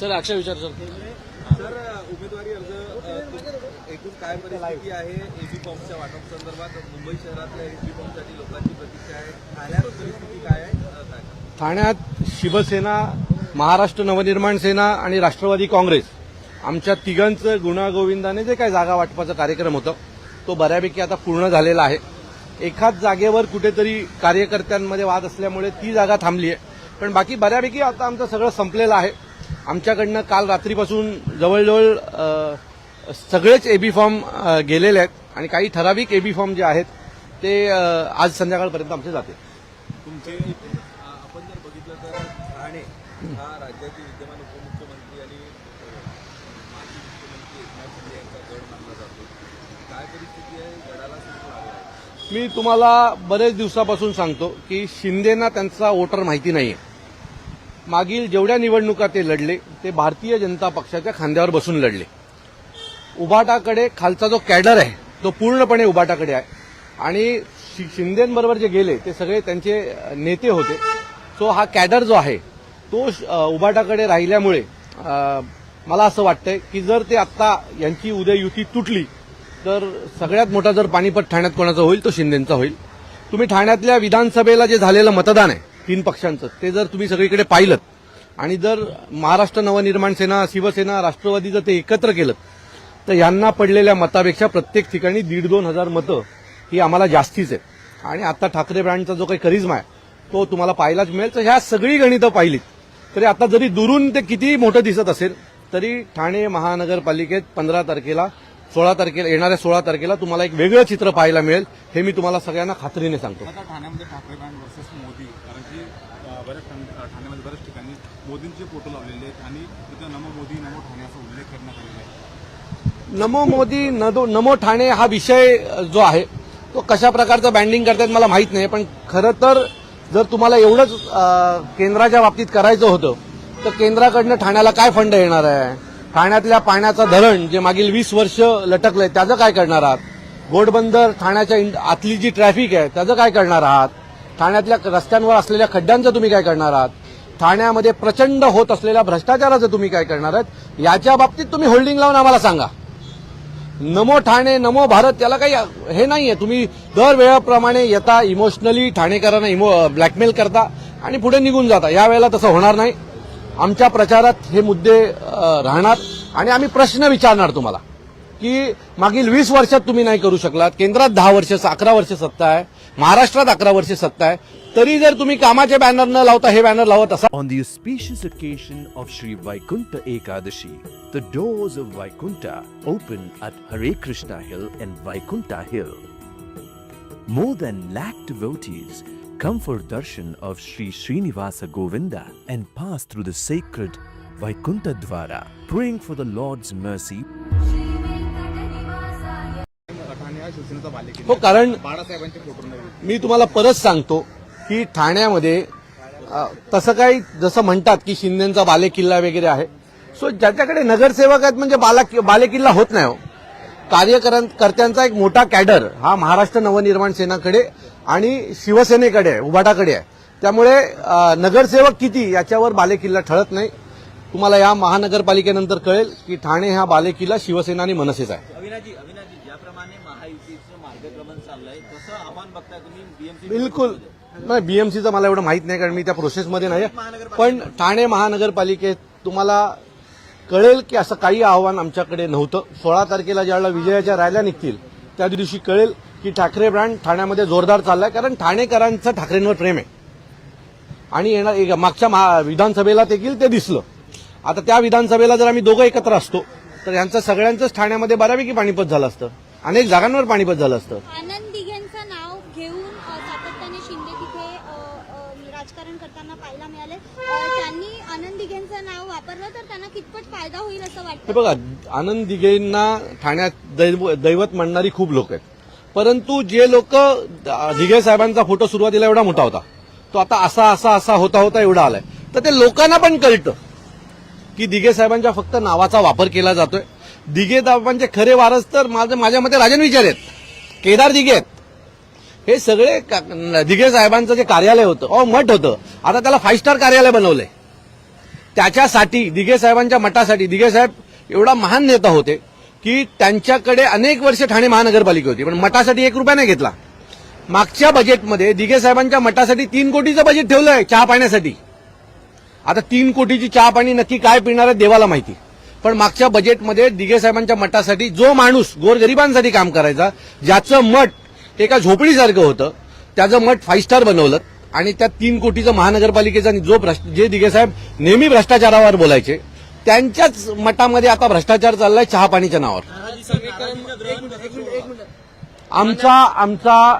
Sir अक्षय विचार sir sir उमेदवारी अर्ज एकूण काय परिस्थिती आहे? एबी फॉर्मच्या वाटप संदर्भात मुंबई शहरातल्या एबी फॉर्मसाठी लोकांची प्रतीक्षा आहे. ठाण्यात परिस्थिती काय आहे? ठाण्यात शिवसेना महाराष्ट्र नवनिर्माण सेना आणि राष्ट्रवादी काँग्रेस आमच्या तिघांचं गुणागोविंदाने जे काही जागा वाटपाचा कार्यक्रम होतं तो बऱ्यापैकी आता पूर्ण झालेला आहे. एकाच जागेवर कुठेतरी कार्यकर्त्यांमध्ये वाद असल्यामुळे ती जागा थांबली आहे. पण बाकी बऱ्यापैकी आता आमचं सगळं संपलेलं आहे. आमच्याकडनं काल रात्रीपासून जवळजवळ सगळेच एबी फॉर्म गेलेले आहेत आणि काही ठराविक एबी फॉर्म जे आहेत ते आज संध्याकाळपर्यंत आमचे जातील तुमचे अ, आपण जर बघितलं तर ठाणे हा राज्याचे विद्यमान उपमुख्यमंत्री आणि अ, माजी मुख्यमंत्री एकनाथ शिंदे यांचा गड मानला जातो काय परिस्थिती आहे गडाला सुरू लागला आहे मी तुम्हाला बरेच दिवसापासून सांगतो की शिंदेना त्यांचा वोटर माहिती नाही आहे मागील जेवढ्या निवडणुका ते लढले ते भारतीय जनता पक्षाच्या खांद्यावर बसून लढले. उभाटाकडे खालचा जो कॅडर आहे तो पूर्णपणे उभाटाकडे आहे. आणि शि- शिंदेबरोबर जे गेले ते सगळे त्यांचे नेते होते. सो हा कॅडर जो आहे तो उभाटाकडे राहिल्यामुळे मला असं वाटतंय की जर ते आत्ता यांची उद्या युती तुटली तर सगळ्यात मोठा जर पाणीपत ठाण्यात कोणाचा होईल तो शिंदेचा होईल. तुम्ही ठाण्यातल्या विधानसभेला जे झालेलं मतदान आहे तीन पक्षांचं ते जर तुम्ही सगळीकडे पाहिलं आणि जर महाराष्ट्र नवनिर्माण सेना शिवसेना राष्ट्रवादी जर ते एकत्र केलं तर यांना पडलेल्या मतापेक्षा प्रत्येक ठिकाणी दीड दोन हजार मतं ही आम्हाला जास्तीच आहे आणि आता ठाकरे ब्रँडचा जो काही करिझ्मा आहे तो तुम्हाला पाहायलाच मिळेल. तर ह्या सगळी गणितं पाहिलीत. तरी आता जरी दुरून ते कितीही मोठं दिसत असेल तरी ठाणे महानगरपालिकेत पंधरा तारखेला सोळा तारखेला येणाऱ्या सोळा तारखेला तुम्हाला एक वेगळं चित्र पाहायला मिळेल. हे मी तुम्हाला सगळ्यांना खात्रीने सांगतो. आता ठाण्यामध्ये ठाकरे बँड वर्सेस मोदी कारण की अ, बऱ्याच ठाण- ठाण्यामध्ये बऱ्याच ठिकाणी मोदींचे फोटो लावलेले आहेत आणि तिथं नमो मोदी नमो ठाणे असा उल्लेख करण्यात आलेला आहे. नमो मोदी नदो नमो ठाणे हा विषय जो आहे तो कशा प्रकारचं बँडिंग करतात मला माहीत नाही पण खरं तर जर तुम्हाला एवढंच केंद्राच्या बाबतीत करायचं होतं तर केंद्राकडनं ठाण्याला काय फंड येणार आहे? ठाण्यातल्या पाण्याचं धरण जे मागील वीस वर्ष लटकलंय त्याचं काय करणार आहात? घोडबंदर ठाण्याच्या आतली जी ट्रॅफिक आहे त्याचं काय करणार आहात? ठाण्यातल्या रस्त्यांवर असलेल्या खड्ड्यांचं तुम्ही काय करणार आहात? ठाण्यामध्ये प्रचंड होत असलेल्या भ्रष्टाचाराचं तुम्ही काय करणार आहात? याच्या बाबतीत तुम्ही होल्डिंग लावून आम्हाला सांगा. नमो ठाणे नमो भारत याला काही हे नाहीये. तुम्ही दर वेळाप्रमाणे येता इमोशनली ठाणेकरांना इमो ब्लॅकमेल करता आणि पुढे निघून जाता. यावेळेला तसं होणार नाही. आमच्या प्रचारात हे मुद्दे राहणार. आणि आम्ही प्रश्न विचारणार तुम्हाला की मागील वीस वर्षात तुम्ही नाही करू शकलात. केंद्रात दहा वर्ष अकरा वर्ष सत्ता आहे. महाराष्ट्रात अकरा वर्ष सत्ता आहे. तरी जर तुम्ही कामाचे बॅनर न लावता हे बॅनर लावत असा on the auspicious occasion of Shri Vaikunth Ekadashi the doors of Vaikunth open at Hare Krishna hill and Vaikunta hill more than lakh devotees come for darshan of Sri Srinivasa Govinda and pass through the sacred Vaikuntha Dwara, praying for the Lord's mercy. हो कारण मी तुम्हाला परत सांगतो की ठाण्यामध्ये अ, तसं काही जसं म्हणतात की शिंदेचा बालेकिल्ला वगैरे आहे. सो ज्याच्याकडे नगरसेवक आहेत म्हणजे बाला बालेकिल्ला होत नाही हो. कार्यकर्त्यांचा एक मोठा कॅडर हा महाराष्ट्र नवनिर्माण सेनाकडे आणि शिवसेनेकडे आहे उभाटाकडे आहे. त्यामुळे नगरसेवक किती याच्यावर बालेकिल्ला ठरत नाही. तुम्हाला या महानगरपालिकेनंतर कळेल की ठाणे हा बालेकिल्ला शिवसेना आणि मनसेचा आहे. अविनाजी अविनाजी ज्याप्रमाणे महायुतीचं मार्गक्रमण चाललंय तसं आव्हान बघताय तुम्ही बीएमसी बिलकुल. नाही बीएमसीचं मला एवढं माहीत नाही कारण मी त्या प्रोसेसमध्ये नाही. पण ठाणे महानगरपालिकेत तुम्हाला कळेल की असं काही आव्हान आमच्याकडे नव्हतं. सोळा तारखेला ज्यावेळेला विजयाच्या रॅल्या निघतील त्या दिवशी कळेल. की ठाकरे ब्रँड ठाण्यामध्ये जोरदार चाललाय कारण ठाणेकरांचं ठाकरेंवर प्रेम आहे. आणि येणार एक- मागच्या महा- विधानसभेला देखील ते दिसलं. आता त्या विधानसभेला जर आम्ही दोघं एकत्र असतो तर यांचं सगळ्यांचंच ठाण्यामध्ये बऱ्यापैकी पाणीपत झालं असतं. अनेक जागांवर पाणीपत झालं असतं. आनंद दिघेंचं नाव घेऊन सातत्याने शिंदे तिथे राजकारण करताना पाहायला मिळाले त्यांनी आनंद दिघेंचं नाव वापरलं तर त्यांना कितपत फायदा होईल असं हे वाटतं बघा आनंद दिघेंना ठाण्यात दैव- दैवत म्हणणारी खूप लोक आहेत. परंतु जे लोक दिघे साहेबांचा फोटो सुरुवातीला एवढा मोठा होता. तो आता असा असा असा होता होता एवढा आलाय. तर ते लोकांना पण कळतं की दिघे साहेबांच्या फक्त नावाचा वापर केला जातोय. दिघे साहेबांचे खरे वारस तर माझं माझ्या मते राजन विचार आहेत. केदार दिघे आहेत. हे सगळे का- दिघे साहेबांचं जे कार्यालय होतं अहो मठ होतं. आता त्याला फाईव्ह स्टार कार्यालय बनवलंय. त्याच्यासाठी दिघे साहेबांच्या मठासाठी दिघे साहेब एवढा महान नेता होते. की त्यांच्याकडे अनेक वर्ष ठाणे महानगरपालिका होती पण मठासाठी एक रुपया नाही घेतला. मागच्या बजेटमध्ये दिघे साहेबांच्या मठासाठी तीन कोटीचं बजेट ठेवलं आहे चहा पाण्यासाठी. आता तीन कोटीची चहा पाणी नक्की काय पिणार आहे देवाला माहिती. पण मागच्या बजेटमध्ये दिघे साहेबांच्या मठासाठी जो माणूस गोरगरिबांसाठी काम करायचा ज्याचं मठ एका झोपडीसारखं होतं त्याचं मठ फाईव्ह स्टार बनवलं आणि त्या तीन कोटीचं महानगरपालिकेचा जो भ्रष्ट जे दिघे साहेब नेहमी भ्रष्टाचारावर बोलायचे त्यांच्याच मठामध्ये आता भ्रष्टाचार चाललाय चहापाणीच्या नावावर. आमचा आमचा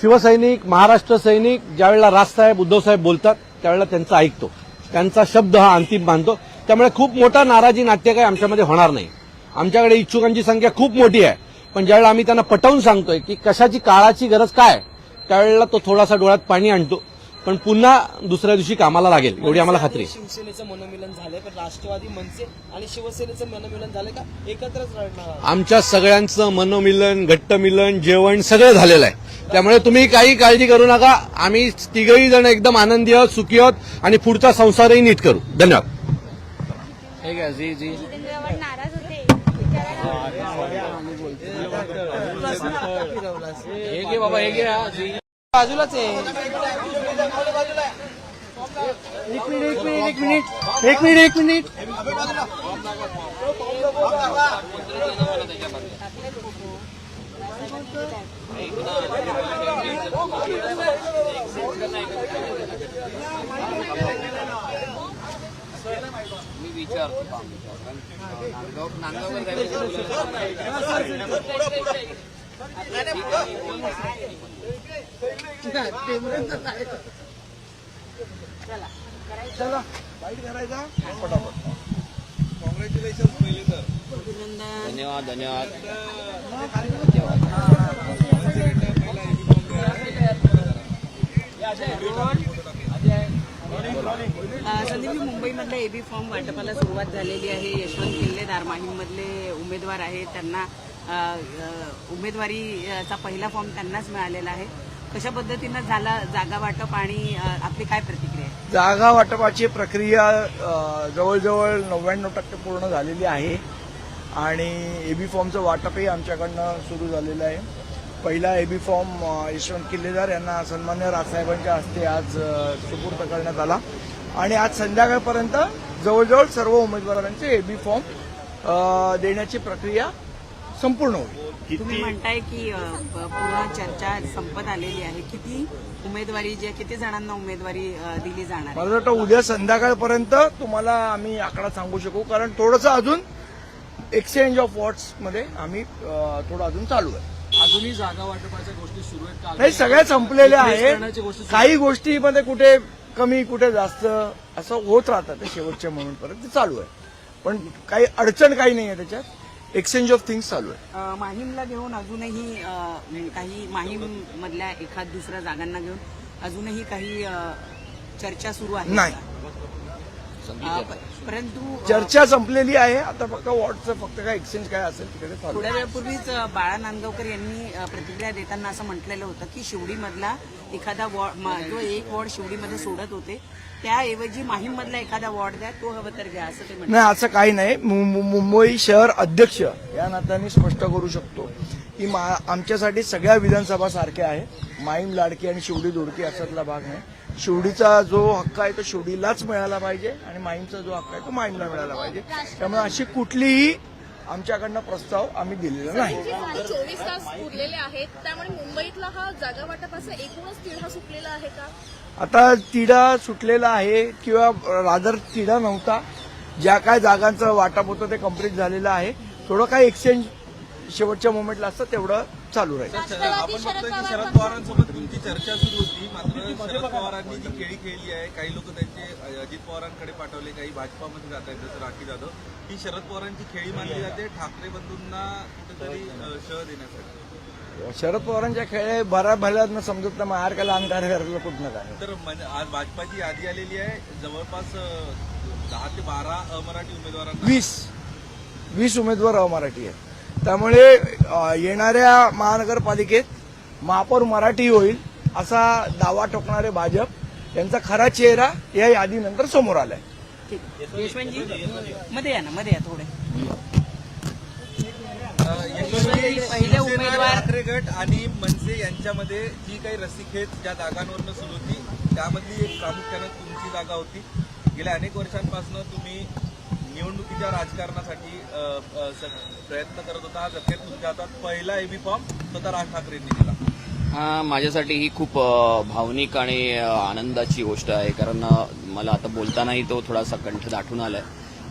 शिवसैनिक महाराष्ट्र सैनिक ज्यावेळेला राजसाहेब उद्धवसाहेब बोलतात त्यावेळेला त्यांचा ऐकतो. त्यांचा शब्द हा अंतिम मानतो. त्यामुळे खूप मोठा नाराजी नाट्य काही आमच्यामध्ये होणार नाही. आमच्याकडे इच्छुकांची संख्या खूप मोठी आहे. पण ज्यावेळेला आम्ही त्यांना पटवून सांगतोय की कशाची काळाची गरज काय त्यावेळेला तो थोडासा डोळ्यात पाणी आणतो. पण पुन्हा दुसऱ्या दिवशी कामाला लागेल एवढी आम्हाला खात्री. आहे शिवसेनेचं मनोमिलन झालंय पण राष्ट्रवादी मनसे आणि शिवसेनेचं मनोमिलन झालंय का? एकत्रच लढणार? आमच्या सगळ्यांचं मनोमिलन घट्टमिलन जेवण सगळं झालेलं आहे. त्यामुळे तुम्ही काही काळजी करू नका. आम्ही तिघही जण एकदम आनंदी आहोत सुखी आहोत आणि पुढचा संसारही नीट करू. धन्यवाद. हे घ्या जी जी. नाराज होते. हे घे बाबा बाजूलाच आहे एक मिनिट एक मिनिट एक मिनिट एक मिनिट एक मिनिट कॉंग्रॅच्युलेशन पहिले तर धन्यवाद धन्यवाद अ, संदीपजी मुंबईमधल्या एबी फॉर्म वाटपाला सुरुवात झालेली आहे. यशवंत किल्ले माहीममधले उमेदवार आहेत. त्यांना उमेदवारीचा पहिला फॉर्म त्यांनाच मिळालेला आहे. कशा पद्धतीनं झाला जागा वाटप आणि आपली काय प्रतिक्रिया आहे? जागा वाटपाची प्रक्रिया जवळजवळ नव्याण्णव टक्के पूर्ण झालेली आहे. आणि एबी फॉर्मचं वाटपही आमच्याकडनं सुरू झालेलं आहे. पहिला एबी फॉर्म यशवंत किल्लेदार यांना सन्मान्य राजसाहेबांच्या हस्ते आज सुपूर्द करण्यात आला. आणि आज संध्याकाळपर्यंत जवळजवळ सर्व उमेदवारांचे एबी फॉर्म देण्याची प्रक्रिया संपूर्ण होईल. तुम्ही म्हणताय की अ, प- पूर्ण चर्चा संपत आलेली आहे. किती उमेदवारी जे किती जणांना उमेदवारी अ, दिली जाणार आहे? मला वाटतं उद्या संध्याकाळपर्यंत तुम्हाला आम्ही आकडा सांगू शकू. कारण थोडंसं अजून एक्सचेंज ऑफमध्ये आम्ही अ, थोडं अजून चालू आहे. अजूनही जागा वाटपाच्या गोष्टी सुरू आहेत का? नाही सगळ्या संपलेल्या आहेत. काही गोष्टीमध्ये कुठे कमी कुठे जास्त असं होत राहतं ते शेवटच्या म्हणूनपर्यंत ते चालू आहे. पण काही अडचण काही नाही आहे त्याच्यात. एक्सचेंज ऑफ थिंग्स चालू आहे अ, माहीमला घेऊन अजूनही अ, काही माहीम मधल्या एखाद दुसऱ्या जागांना घेऊन अजूनही काही अ, चर्चा सुरू आहे नाही. का? अ, प- परंतु अ, चर्चा संपलेली आहे आता फक्त वॉर्डचं फक्त काय एक्सचेंज काय असेल तिकडे चालू थोड्या. वेळापूर्वीच अ, बाळा नांदगावकर यांनी अ, प्रतिक्रिया देताना असं म्हटलेलं होतं की शिवडीमधला एखादा वॉर्ड जो एक वॉर्ड शिवडीमध्ये सोडत होते त्याऐवजी माहीममधला एखादा वॉर्ड द्या तो हवं तर घ्या असं ते म्हणतात. नाही असं काही नाही. मु- मु- मुंबई शहर अध्यक्ष या नात्याने स्पष्ट करू शकतो की मा- आमच्यासाठी सगळ्या विधानसभा सारख्या आहे माईम लाडकी आणि शिवडी दोडकी असातला भाग नाही शिवडीचा जो हक्क आहे तो शिवडीलाच मिळाला पाहिजे आणि माईमचा जो हक्क आहे तो माईमला मिळाला पाहिजे. त्यामुळे अशी कुठलीही आमच्याकडनं प्रस्ताव आम्ही दिलेला नाही. चोवीस तास उरलेले आहेत. त्यामुळे मुंबईतला हा जागा वाटपाचा एकूणच तिढा सुटलेला आहे का? आता तिढा सुटलेला आहे किंवा रादर तिढा नव्हता. ज्या काय जागांचं वाटप होतं ते कंप्लीट झालेलं आहे. थोडं काय एक्सचेंज शेवटच्या मोमेंटला असतं तेवढं चालू राहील. आपण शरद की पवारांसोबत तुमची चर्चा सुरू होती. मात्र शरद पवारांनी जी खेळी खेळली आहे काही लोक त्यांचे अजित पवारांकडे पाठवले काही भाजपामध्ये जात आहेत जसं राखी जाधव. ही शरद पवारांची खेळी मानली जाते ठाकरे बंधूंना कुठेतरी शह देण्यासाठी. शरद पवारांच्या खेळ भरा भल्यानं समजत नाही. मार का लहान कार्य करायला कुठनं काय? तर म्हणजे आज भाजपाची यादी आलेली आहे. जवळपास दहा ते बारा अमराठी उमेदवारांना वीस. वीस उमेदवार अमराठी आहेत त्यामुळे येणाऱ्या महानगरपालिकेत महापौर मराठी होईल असा दावा ठोकणारे भाजप यांचा खरा चेहरा या यादीनंतर समोर आलाय. मध्ये या ना मध्ये या थोडे. पहिले उमेदवार- ठाकरे गट आणि मनसे यांच्यामध्ये जी काही रस्सीखेच ज्या जागांवरनं सुरू होती त्यामधली एक प्रामुख्यानं तुमची जागा होती. गेल्या अनेक वर्षांपासून तुम्ही निवडणुकीच्या राजकारणासाठी प्रयत्न करत होता आज तुमच्या हातात पहिला एबी फॉर्म स्वतः राज ठाकरेंनी दिला. हा माझ्यासाठी ही खूप भावनिक आणि आनंदाची गोष्ट आहे. कारण मला आता बोलतानाही तो थोडासा कंठ दाटून आलाय.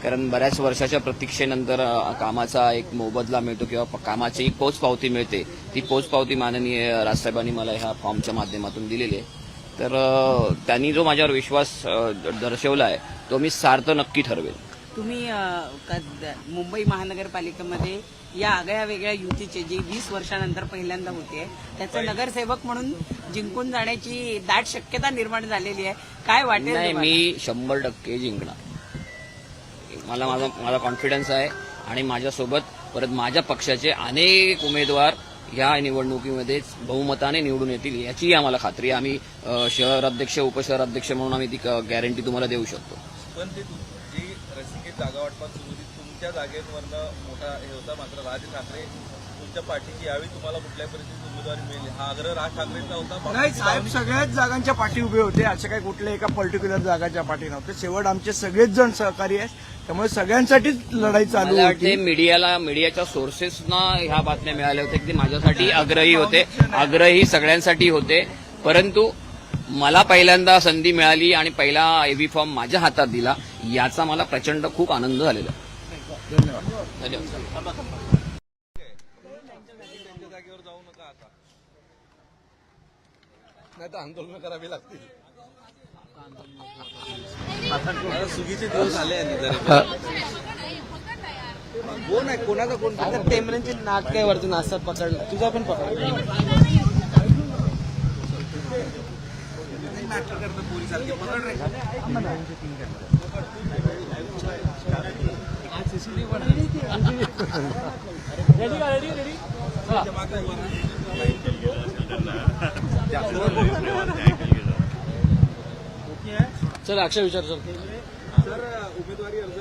कारण बऱ्याच वर्षाच्या प्रतीक्षेनंतर कामाचा एक मोबदला मिळतो किंवा कामाची एक पोचपावती मिळते. ती पोचपावती माननीय राजसाहेबांनी मला ह्या फॉर्मच्या माध्यमातून दिलेली आहे. तर त्यांनी जो माझ्यावर विश्वास दर्शवला आहे तो मी सार्थ नक्की ठरवेल. तुम्ही मुंबई महानगरपालिकेमध्ये या आगळ्या वेगळ्या युतीचे जी वीस वर्षानंतर पहिल्यांदा होते त्याचे नगरसेवक म्हणून जिंकून जाण्याची दाट शक्यता निर्माण झालेली आहे. काय वाटेल? मी शंभर टक्के जिंकणार. मला माझा माझा कॉन्फिडन्स आहे आणि माझ्यासोबत परत माझ्या पक्षाचे अनेक उमेदवार या निवडणुकीमध्ये बहुमताने निवडून येतील याची आम्हाला खात्री आहे. आम्ही अ, शहर अध्यक्ष उपशहर अध्यक्ष म्हणून आम्ही ती गॅरंटी तुम्हाला देऊ शकतो पण ते तुम- जी रसिकेत जागा वाटपात सुरू होती तुमच्या जागेवरनं मोठा हे होता मात्र राज ठाकरे तुमच्या पाठीची यावेळी तुम्हाला कुठल्या परिस्थितीत उमेदवारी मिळेल हा आग्रह राज ठाकरेंचा होता नाही साहेब सगळ्याच जागांच्या पाठी उभे होते. असे काही कुठल्या एका पर्टिक्युलर जागाच्या पाठी नव्हते. शेवट आमचे सगळेच जण सहकारी आहेत. त्यामुळे सगळ्यांसाठीच लढाई चालू होती. मीडियाला मीडियाच्या सोर्सेसना ह्या बातम्या मिळाल्या होत्या. की माझ्यासाठी आग्रही होते. आग्रही सगळ्यांसाठी होते. परंतु मला पहिल्यांदा संधी मिळाली आणि पहिला एव्ही फॉर्म माझ्या हातात दिला याचा मला प्रचंड खूप आनंद झालेला. धन्यवाद. जागेवर जाऊ नका आता नाही तर आंदोलन करावी लागतील. आता सुगीचे दिवस आले कोण आहे? कोणाचा कोण? आता टेमरेंचे नाक काय वरती नाश्तात पकडला. तुझा पण पकडला. नाटक करतं सारखे पकड रे. चल अक्षय विचार चल. तर उमेदवारी अर्ज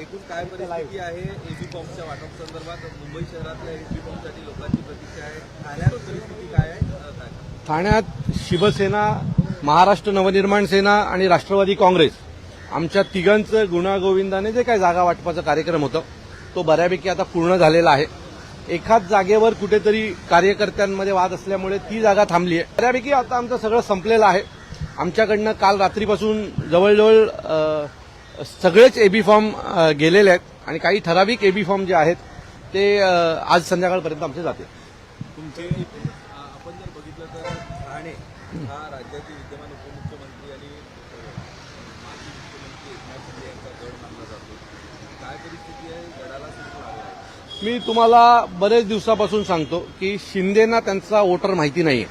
एकूण काय परिस्थिती आहे? एबी फॉर्मच्या वाटप संदर्भात मुंबई शहरातल्या एबी फॉर्मसाठी लोकांची प्रतीक्षा आहे. ठाण्यात परिस्थिती काय आहे? ठाण्यात शिवसेना महाराष्ट्र नवनिर्माण सेना आणि राष्ट्रवादी काँग्रेस. आमच्या तिघांचं गुणागोविंदाने जे काही जागा वाटपाचा कार्यक्रम होतं तो बऱ्यापैकी आता पूर्ण झालेला आहे. एकाच जागेवर कुठेतरी कार्यकर्त्यांमध्ये वाद असल्यामुळे ती जागा थांबली आहे बऱ्यापैकी आता आमचं सगळं संपलेलं आहे. आमच्याकडनं काल रात्रीपासून जवळजवळ सगळेच एबी फॉर्म गेलेले आहेत आणि काही ठराविक एबी फॉर्म जे आहेत ते आज संध्याकाळपर्यंत आमचे जाते तुमचे आपण जर बघितलं तर ठाणे हा राज्याचे विद्यमान उपमुख्यमंत्री आणि अ, माजी मुख्यमंत्री एकनाथ शिंदे यांचा गड मानला जातो काय परिस्थिती आहे गडाला सुरू आहे मी तुम्हाला बरेच दिवसापासून सांगतो की शिंदेना त्यांचा वोटर माहिती नाही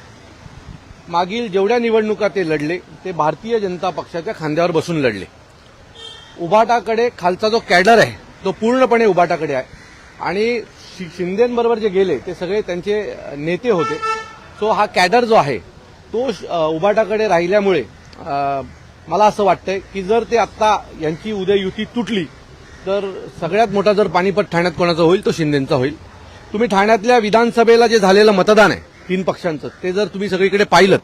मागील जेवढ्या निवडणुका ते लढले ते भारतीय जनता पक्षाच्या खांद्यावर बसून लढले. उभाटाकडे खालचा जो कॅडर आहे तो पूर्णपणे उभाटाकडे आहे. आणि शि- शिंदेबरोबर जे गेले ते सगळे त्यांचे नेते होते. सो हा कॅडर जो आहे तो उभाटाकडे राहिल्यामुळे मला असं वाटतंय की जर ते आत्ता यांची उद्या युती तुटली तर सगळ्यात मोठा जर पानिपत ठाण्यात कोणाचा होईल तो शिंदेचा होईल. तुम्ही ठाण्यातल्या विधानसभेला जे झालेलं मतदान आहे तीन पक्षांचं ते जर तुम्ही सगळीकडे पाहिलं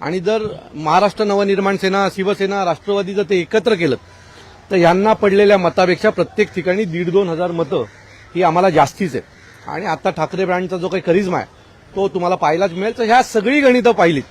आणि जर महाराष्ट्र नवनिर्माण सेना शिवसेना राष्ट्रवादी जर ते एकत्र केलं तर यांना पडलेल्या मतापेक्षा प्रत्येक ठिकाणी दीड दोन हजार मतं ही आम्हाला जास्तीच आहेत. आणि आता ठाकरे ब्रँडचा जो काही करिश्मा आहे तो तुम्हाला पाहायलाच मिळेल. तर ह्या सगळी गणितं पाहिलीत.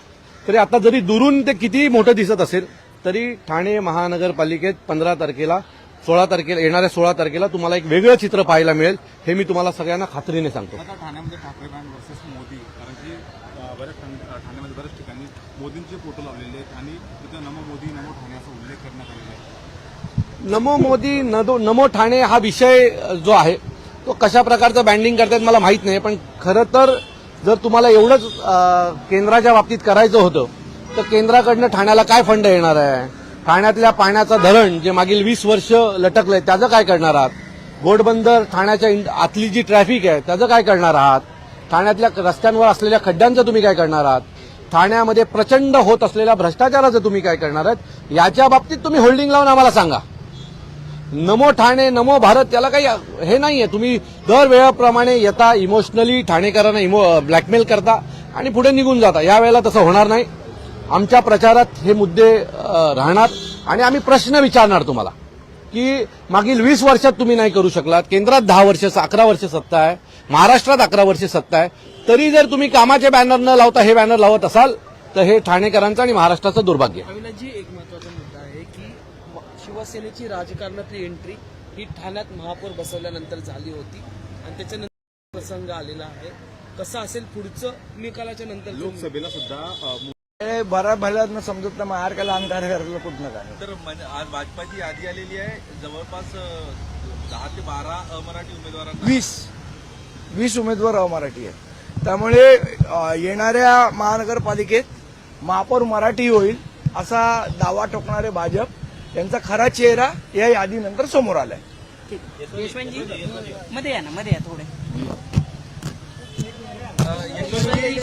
तरी आता जरी दुरून ते कितीही मोठं दिसत असेल तरी ठाणे महानगरपालिकेत पंधरा तारखेला सोळा तारखेला येणाऱ्या सोळा तारखेला तुम्हाला एक वेगळं चित्र पाहायला मिळेल. हे मी तुम्हाला सगळ्यांना खात्रीने सांगतो. आता ठाण्यामध्ये ठाकरे वर्सेस मोदी कारण की अ, बऱ्याच ठिकाणी- ठाण्यामध्ये बऱ्याच ठिकाणी मोदींचे फोटो लावलेले आहेत आणि तिथं नमो मोदी नमो ठाणे असा उल्लेख करण्यात आलेला आहे. नमो मोदी नदो नमो ठाणे हा विषय जो आहे तो कशा प्रकारचं बँडिंग करतात मला माहीत नाही पण खरं तर जर तुम्हाला एवढंच अं, केंद्राच्या बाबतीत करायचं होतं तर केंद्राकडनं ठाण्याला काय फंड येणार आहे? ठाण्यातल्या पाण्याचं धरण जे मागील वीस वर्ष लटकलंय त्याचं काय करणार आहात? घोटबंदर ठाण्याच्या आतली जी ट्रॅफिक आहे त्याचं काय करणार आहात? ठाण्यातल्या रस्त्यांवर असलेल्या खड्ड्यांचं तुम्ही काय करणार आहात? ठाण्यामध्ये प्रचंड होत असलेल्या भ्रष्टाचाराचं तुम्ही काय करणार आहात? याच्या बाबतीत तुम्ही होल्डिंग लावून आम्हाला सांगा. नमो ठाणे नमो भारत त्याला काही हे नाहीये. तुम्ही दरवेळाप्रमाणे येता इमोशनली ठाणेकरांना इमो ब्लॅकमेल करता आणि पुढे निघून जाता. यावेळेला तसं होणार नाही. आमच्या प्रचारात हे मुद्दे राहणार. आणि आम्ही प्रश्न विचारणार तुम्हाला की मागील वीस वर्षात तुम्ही नाही करू शकलात. केंद्रात दहा वर्ष अकरा वर्ष सत्ता आहे. महाराष्ट्रात अकरा वर्ष सत्ता आहे. तरी जर तुम्ही कामाचे बॅनर न लावता हे बॅनर लावत असाल तर हे ठाणेकरांचं आणि महाराष्ट्राचं दुर्भाग्य. अविनाशजी एक महत्त्वाचा मुद्दा आहे की शिवसेनेची राजकारणातली एंट्री ही ठाण्यात महापौर बसवल्यानंतर झाली होती. आणि त्याच्यानंतर प्रसंग आलेला आहे. कसं असेल पुढचं निकालाच्या नंतर लोकसभेला सुद्धा अ, बरा भल्यानं समजत नाही मार केला अंकार करायला कुठं काय? तर आज भाजपाची यादी आलेली आहे. जवळपास दहा ते बारा अमराठी उमेदवारांना वीस. वीस उमेदवार अमराठी आहेत. त्यामुळे येणाऱ्या महानगरपालिकेत महापौर मराठी होईल असा दावा टोकणारे भाजप यांचा खरा चेहरा या यादीनंतर समोर आलाय. ठीक. यशवंतजी मध्ये या ना मध्ये या थोडे.